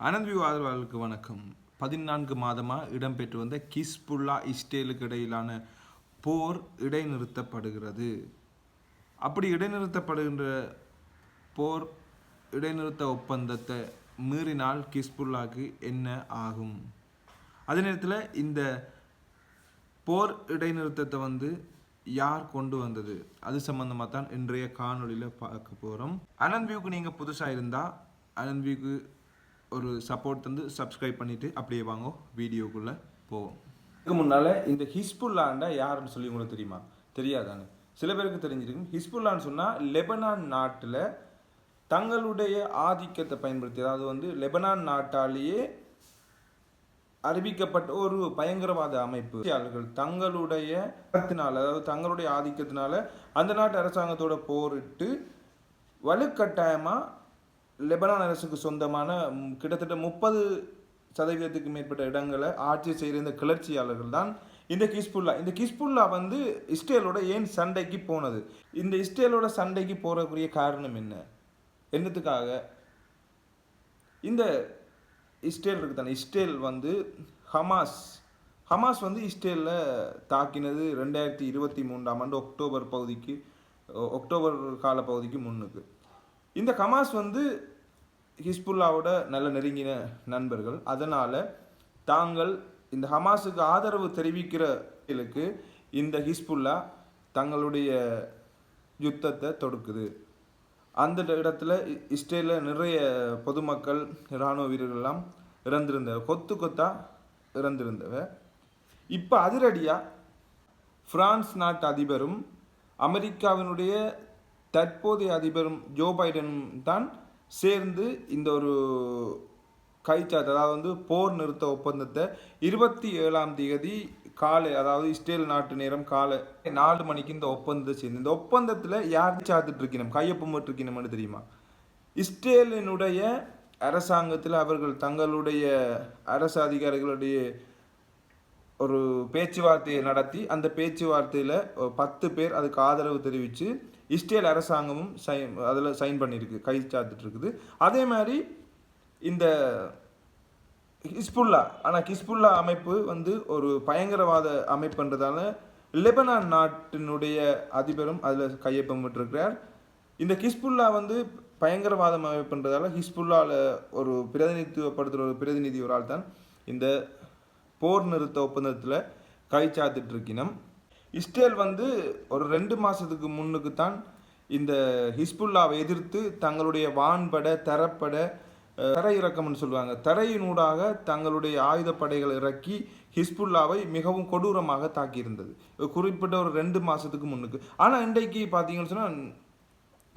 Anand view ஆதரவாளர்களுக்கு வணக்கம். பதினான்கு மாதமாக இடம்பெற்று வந்த கிஸ்புல்லா இஸ்ரேலுக்கு இடையிலான போர் இடைநிறுத்தப்படுகிறது. அப்படி இடைநிறுத்தப்படுகின்ற போர் இடைநிறுத்த ஒப்பந்தத்தை மீறினால் கிஸ்புல்லாக்கு என்ன ஆகும்? அதே நேரத்தில் இந்த போர் இடைநிறுத்தத்தை வந்து யார் கொண்டு வந்தது? அது சம்மந்தமாக தான் இன்றைய காணொளியில் பார்க்க போகிறோம் அனந்த் வியூக்கு நீங்கள் புதுசாக இருந்தால் அனந்த் வியூக்கு ஒரு சப்போர்ட் தந்து சப்ஸ்கிரைப் பண்ணிவிட்டு அப்படியே வாங்க வீடியோக்குள்ளே போவோம். இதுக்கு முன்னால் இந்த ஹிஸ்புல்லாண்டா யாருன்னு சொல்லி உங்களுக்கு தெரியுமா? தெரியாதாங்க சில பேருக்கு தெரிஞ்சிருக்கும். ஹிஸ்புல்லான்னு சொன்னால் லெபனான் நாட்டில் தங்களுடைய ஆதிக்கத்தை பயன்படுத்தி அதாவது வந்து லெபனான் நாட்டாலேயே அறிவிக்கப்பட்ட ஒரு பயங்கரவாத அமைப்பு. அவர்கள் தங்களுடைய கருத்தினால அதாவது தங்களுடைய ஆதிக்கத்தினால அந்த நாட்டு அரசாங்கத்தோட போரிட்டு வலுக்கட்டாயமாக லெபனான் அரசுக்கு சொந்தமான கிட்டத்தட்ட முப்பது சதவீதத்துக்கு மேற்பட்ட இடங்களை ஆட்சி செய்கிற இந்த கிளர்ச்சியாளர்கள் தான் இந்த கிஸ்புல்லா இந்த கிஸ்புல்லா வந்து இஸ்ரேலோட ஏன் சண்டைக்கு போனது? இந்த இஸ்ரேலோட சண்டைக்கு போகக்கூடிய காரணம் என்ன? என்னத்துக்காக? இந்த இஸ்ரேல் இருக்கு தானே இஸ்ரேல் வந்து ஹமாஸ். ஹமாஸ் வந்து இஸ்ரேலில் தாக்கினது ரெண்டாயிரத்தி இருபத்தி மூன்றாம் ஆண்டு அக்டோபர் பகுதிக்கு அக்டோபர் கால பகுதிக்கு முன்னுக்கு. இந்த ஹமாஸ் வந்து ஹிஸ்புல்லாவோட நல்ல நெருங்கின நண்பர்கள். அதனால் தாங்கள் இந்த ஹமாஸுக்கு ஆதரவு தெரிவிக்கிறவர்களுக்கு இந்த ஹிஸ்புல்லா தங்களுடைய யுத்தத்தை தொடுக்குது. அந்த இடத்துல இஸ்ரேலில் நிறைய பொதுமக்கள் இராணுவ வீரர்கள்லாம் இறந்திருந்தவ. கொத்து கொத்தா இறந்திருந்தவ. இப்போ அதிரடியாக ஃப்ரான்ஸ் நாட்டு அதிபரும் அமெரிக்காவினுடைய தற்போதைய அதிபரும் ஜோ பைடனும் தான் சேர்ந்து இந்த ஒரு கைச்சாத்து அதாவது வந்து போர் நிறுத்த ஒப்பந்தத்தை இருபத்தி ஏழாம் தேதி காலை அதாவது இஸ்ரேல் நாட்டு நேரம் காலை நாலு மணிக்கு இந்த ஒப்பந்தத்தை சேர்ந்து இந்த ஒப்பந்தத்தில் யார் சாத்துட்டு இருக்கணும் கையொப்பம் இருக்கணும்னு தெரியுமா? இஸ்ரேலினுடைய அரசாங்கத்தில் அவர்கள் தங்களுடைய அரசு அதிகாரிகளுடைய ஒரு பேச்சுவார்த்தையை நடத்தி அந்த பேச்சுவார்த்தையில் பத்து பேர் அதுக்கு ஆதரவு தெரிவித்து இஸ்ரேல் அரசாங்கமும் சைன் அதில் சைன் பண்ணியிருக்கு கை சாத்துட்டு இருக்குது அதே மாதிரி இந்த ஹிஸ்புல்லா ஆனால் ஹிஸ்புல்லா அமைப்பு வந்து ஒரு பயங்கரவாத அமைப்புன்றதால லெபனான் நாட்டினுடைய அதிபரும் அதில் கையொப்பமிட்டிருக்கிறார் இந்த ஹிஸ்புல்லா வந்து பயங்கரவாதம் அமைப்புன்றதால ஹிஸ்புல்லாவில் ஒரு பிரதிநிதித்துவப்படுத்துகிற ஒரு பிரதிநிதி ஒரு ஆள் தான் இந்த போர் நிறுத்த ஒப்பந்தத்தில் கைச்சாத்திட்டு இருக்கினோம் இஸ்ரேல் வந்து ஒரு ரெண்டு மாதத்துக்கு முன்னுக்கு தான் இந்த ஹிஸ்புல்லாவை எதிர்த்து தங்களுடைய வான்பட தரப்பட தரை இறக்கம்னு சொல்லுவாங்க. தரையினூடாக தங்களுடைய ஆயுதப்படைகளை இறக்கி ஹிஸ்புல்லாவை மிகவும் கொடூரமாக தாக்கியிருந்தது. குறிப்பிட்ட ஒரு ரெண்டு மாதத்துக்கு முன்னுக்கு. ஆனால் இன்றைக்கு பார்த்தீங்கன்னு சொன்னால்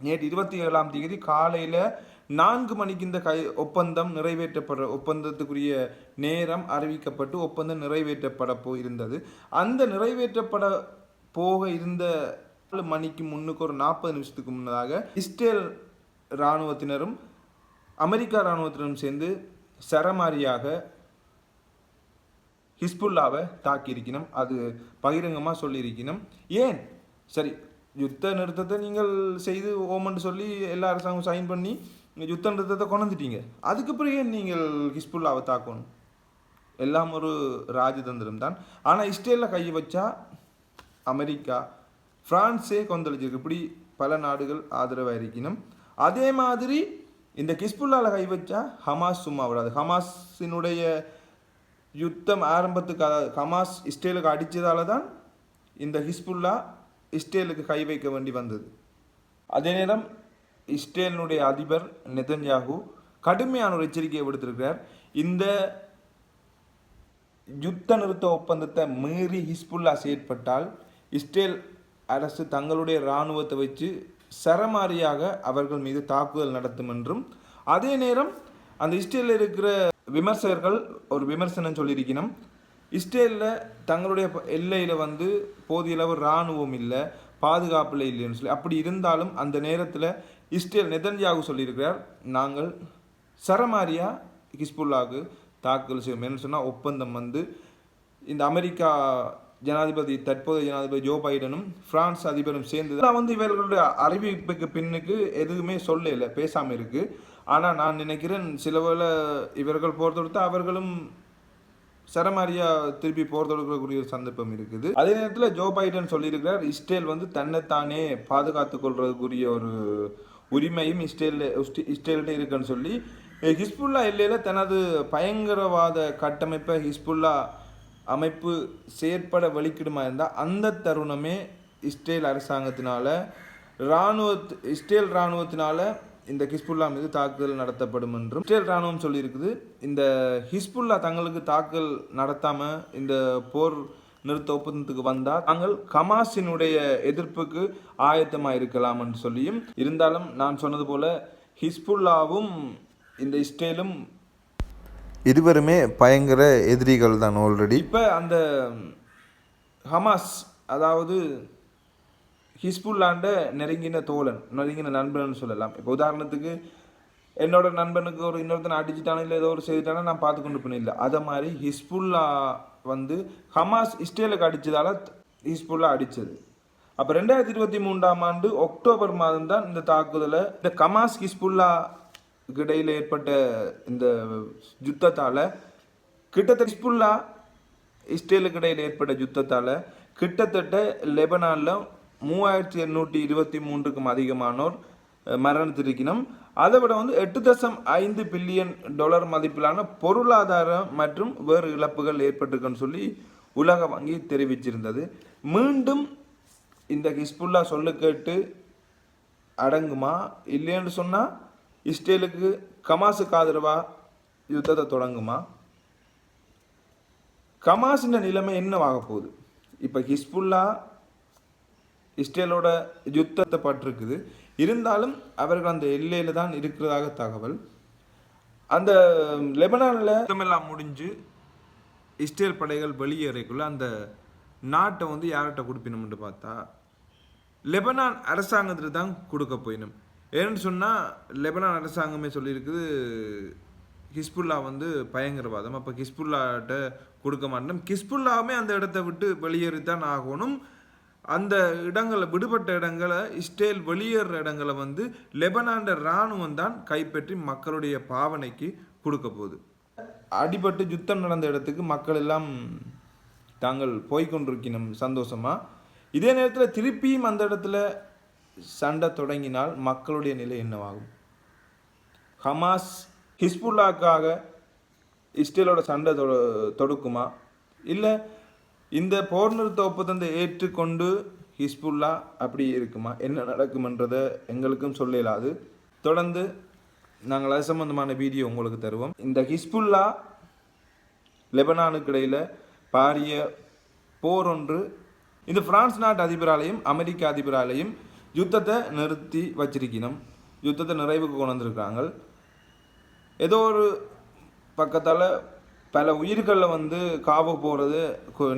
நேற்று இருபத்தி ஏழாம் தேதி காலையில் நான்கு மணிக்கு இந்த கை ஒப்பந்தம் நிறைவேற்றப்படுற ஒப்பந்தத்துக்குரிய நேரம் அறிவிக்கப்பட்டு ஒப்பந்தம் நிறைவேற்றப்பட போயிருந்தது. அந்த நிறைவேற்றப்பட போக இருந்த நாலு மணிக்கு முன்னுக்கு ஒரு நாற்பது நிமிஷத்துக்கு முன்னதாக இஸ்ரேல் இராணுவத்தினரும் அமெரிக்கா இராணுவத்தினரும் சேர்ந்து சரமாரியாக ஹிஸ்புல்லாவை தாக்கியிருக்கணும். அது பகிரங்கமாக சொல்லியிருக்கணும். ஏன்? சரி யுத்த நிறுத்தத்தை நீங்கள் செய்து ஓமன்னு சொல்லி எல்லா அரசாங்கம் சைன் பண்ணி யுத்த நிறுத்தத்தை கொண்டுட்டீங்க அதுக்கு பிறகு ஏன் நீங்கள் ஹிஸ்புல்லாவை தாக்கணும்? எல்லாம் ஒரு ராஜதந்திரம் தான். ஆனால் இஸ்ரேலில் கை வச்சா அமெரிக்கா ஃப்ரான்ஸே கொந்தளிச்சிருக்கு. இப்படி பல நாடுகள் ஆதரவாக இருக்கணும் அதே மாதிரி இந்த கிஸ்புல்லாவில் கை வச்சா ஹமாஸ் சும்மா விடாது. ஹமாஸினுடைய யுத்தம் ஆரம்பத்துக்கு அதாவது ஹமாஸ் இஸ்ரேலுக்கு அடித்ததால தான் இந்த ஹிஸ்புல்லா இஸ்ரேலுக்கு கை வைக்க வேண்டி வந்தது. அதே நேரம் இஸ்ரேலினுடைய அதிபர் நெதன்யாகு கடுமையான ஒரு எச்சரிக்கையை விடுத்திருக்கிறார். இந்த யுத்த நிறுத்த ஒப்பந்தத்தை மீறி ஹிஸ்புல்லா செயற்பட்டால் இஸ்ரேல் அரசு தங்களுடைய இராணுவத்தை வச்சு சரமாரியாக அவர்கள் மீது தாக்குதல் நடத்தும் என்றும் அதே நேரம் அந்த இஸ்ரேலில் இருக்கிற விமர்சகர்கள் ஒரு விமர்சனம் சொல்லியிருக்கணும். இஸ்ரேலில் தங்களுடைய எல்லையில் வந்து போதிய அளவு இராணுவம் இல்லை பாதுகாப்பில் இல்லைன்னு சொல்லி அப்படி இருந்தாலும் அந்த நேரத்தில் இஸ்ரேல் நெதன்யாகு சொல்லியிருக்கிறார் நாங்கள் சரமாரியா ஹிஸ்புல்லாவுக்கு தாக்குதல் செய்யும் என்ன சொன்னால் ஒப்பந்தம் வந்து இந்த அமெரிக்கா ஜனாதிபதி தற்போதைய ஜனாதிபதி ஜோ பைடனும் பிரான்ஸ் அதிபரும் சேர்ந்து நான் வந்து இவர்களுடைய அறிவிப்புக்கு பின்னுக்கு எதுவுமே சொல்லல பேசாமல் இருக்குது ஆனால் நான் நினைக்கிறேன் சில வேளை இவர்கள் பொறுத்த அவர்களும் சரமாரியாக திருப்பி போர் தொடுக்கக்கூடிய ஒரு சந்தர்ப்பம் இருக்குது. அதே நேரத்தில் ஜோ பைடன் சொல்லியிருக்கிறார் இஸ்ரேல் வந்து தன்னைத்தானே பாதுகாத்து கொள்றதுக்குரிய ஒரு உரிமையும் இஸ்ரேலில் இஸ்ரேல்கிட்ட இருக்குன்னு சொல்லி ஹிஸ்புல்லா எல்லையில் தனது பயங்கரவாத கட்டமைப்பை ஹிஸ்புல்லா அமைப்பு செயற்பட வலிக்கிடுமா இருந்தால் அந்த தருணமே இஸ்ரேல் அரசாங்கத்தினால் இராணுவ இஸ்ரேல் இராணுவத்தினால இந்த ஹிஸ்புல்லா மீது தாக்குதல் நடத்தப்படும் என்றும் இஸ்ரேல் ராணுவம் சொல்லியிருக்குது. இந்த ஹிஸ்புல்லா தங்களுக்கு தாக்குதல் நடத்தாம இந்த போர் நிறுத்த ஒப்பந்தத்துக்கு வந்தால் தாங்கள் கமாஸினுடைய எதிர்ப்புக்கு ஆயத்தமாக இருக்கலாம் என்று சொல்லியும் இருந்தாலும் நான் சொன்னது போல ஹிஸ்புல்லாவும் இந்த இஸ்ரேலும் இருவருமே பயங்கர எதிரிகள் தான் ஆல்ரெடி இப்போ அந்த ஹமாஸ் அதாவது ஹிஸ்புல்லாண்ட நெருங்கின தோழன் நெருங்கின நண்பன் சொல்லலாம். இப்போ உதாரணத்துக்கு என்னோட நண்பனுக்கு ஒரு இன்னொருத்தனை அடிச்சிட்டானோ இல்லை ஏதோ ஒரு செய்துட்டானா நான் பார்த்து கொண்டு போனேன் அதை மாதிரி ஹிஸ்புல்லா வந்து ஹமாஸ் இஸ்ரேலுக்கு அடித்ததால் ஹிஸ்புல்லா அடித்தது அப்போ ரெண்டாயிரத்தி இருபத்தி மூன்றாம் ஆண்டு அக்டோபர் மாதம் தான் இந்த தாக்குதலை இந்த கமாஸ் ஹிஸ்புல்லா இடையில் ஏற்பட்ட இந்த யுத்தத்தால் கிட்டத்தட்ட ஹிஸ்புல்லா இஸ்ரேலுக்கு இடையில் ஏற்பட்ட யுத்தத்தால் கிட்டத்தட்ட லெபனானில் மூவாயிரத்தி எண்ணூற்றி இருபத்தி மூன்றுக்கும் அதிகமானோர் அஹ், அதை விட வந்து எட்டு தசம் ஐந்து பில்லியன் டாலர் மதிப்பிலான பொருளாதார மற்றும் வேறு இழப்புகள் ஏற்பட்டிருக்குன்னு சொல்லி உலக வங்கி தெரிவிச்சிருந்தது. மீண்டும் இந்த ஹிஸ்புல்லா சொல்லு கேட்டு அடங்குமா இல்லைன்னு சொன்னால் இஸ்ரேலுக்கு கமாஸுக்கு ஆதரவாக யுத்தத்தை தொடங்குமா? கமாஸின் நிலைமை என்னவாக போகுது இப்போ ஹிஸ்புல்லா இஸ்ரேலோட யுத்தத்தை பட்டிருக்குது இருந்தாலும் அவர்கள் அந்த எல்லையில் தான் இருக்கிறதாக தகவல். அந்த லெபனானில் யுத்தமெல்லாம் முடிஞ்சு இஸ்ரேல் படைகள் வெளியேறக்குள்ள அந்த நாட்டை வந்து யார்கிட்ட கொடுப்பினோம்னு பார்த்தா லெபனான் அரசாங்கத்தில் தான் கொடுக்க போயினும். ஏன்னு சொன்னால் லெபனான் அரசாங்கமே சொல்லியிருக்குது ஹிஸ்புல்லா வந்து பயங்கரவாதம். அப்போ ஹிஸ்புல்லாட்ட கொடுக்க மாட்டோம். ஹிஸ்புல்லாவுமே அந்த இடத்த விட்டு வெளியேறி தான் ஆகணும். அந்த இடங்களை விடுபட்ட இடங்களை இஸ்ரேல் வெளியேற இடங்களை வந்து லெபனாண்ட இராணுவம் தான் கைப்பற்றி மக்களுடைய பாவனைக்கு கொடுக்க போகுது. அடிபட்டு யுத்தம் நடந்த இடத்துக்கு மக்கள் எல்லாம் தாங்கள் போய்கொண்டிருக்கணும் சந்தோஷமா? இதே நேரத்தில் திருப்பியும் அந்த இடத்துல சண்டை தொடங்கினால் மக்களுடைய நிலை என்னவாகும்? ஹமாஸ் ஹிஸ்புல்லாக்காக இஸ்ரேலோட சண்டை தொடுக்குமா? இல்லை இந்த போர் நிறுத்த ஒப்பந்தத்தை ஏற்றுக்கொண்டு ஹிஸ்புல்லா அப்படி இருக்குமா? என்ன நடக்கும்ன்றதை எங்களுக்கும் சொல்ல இயலாது தொடர்ந்து நாங்கள் அது சம்பந்தமான வீடியோ உங்களுக்கு தருவோம். இந்த ஹிஸ்புல்லா லெபனானுக்கு இடையில் பாரிய போர் ஒன்று. இந்த பிரான்ஸ் நாட்டு அதிபராலையும் அமெரிக்க அதிபராலையும் யுத்தத்தை நிறுத்தி வச்சிருக்கணும். யுத்தத்தை நிறைவுக்கு கொண்டு வந்திருக்கிறாங்க. ஏதோ ஒரு பக்கத்தால் பல உயிர்களில் வந்து காவு போகிறது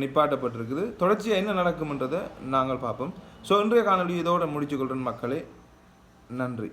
நிப்பாட்டப்பட்டிருக்குது. தொடர்ச்சியாக என்ன நடக்கும்ன்றதை நாங்கள் பார்ப்போம். ஸோ இன்றைய காணொலி இதோடு முடிச்சுக்கொள்கிறேன் மக்களே. நன்றி.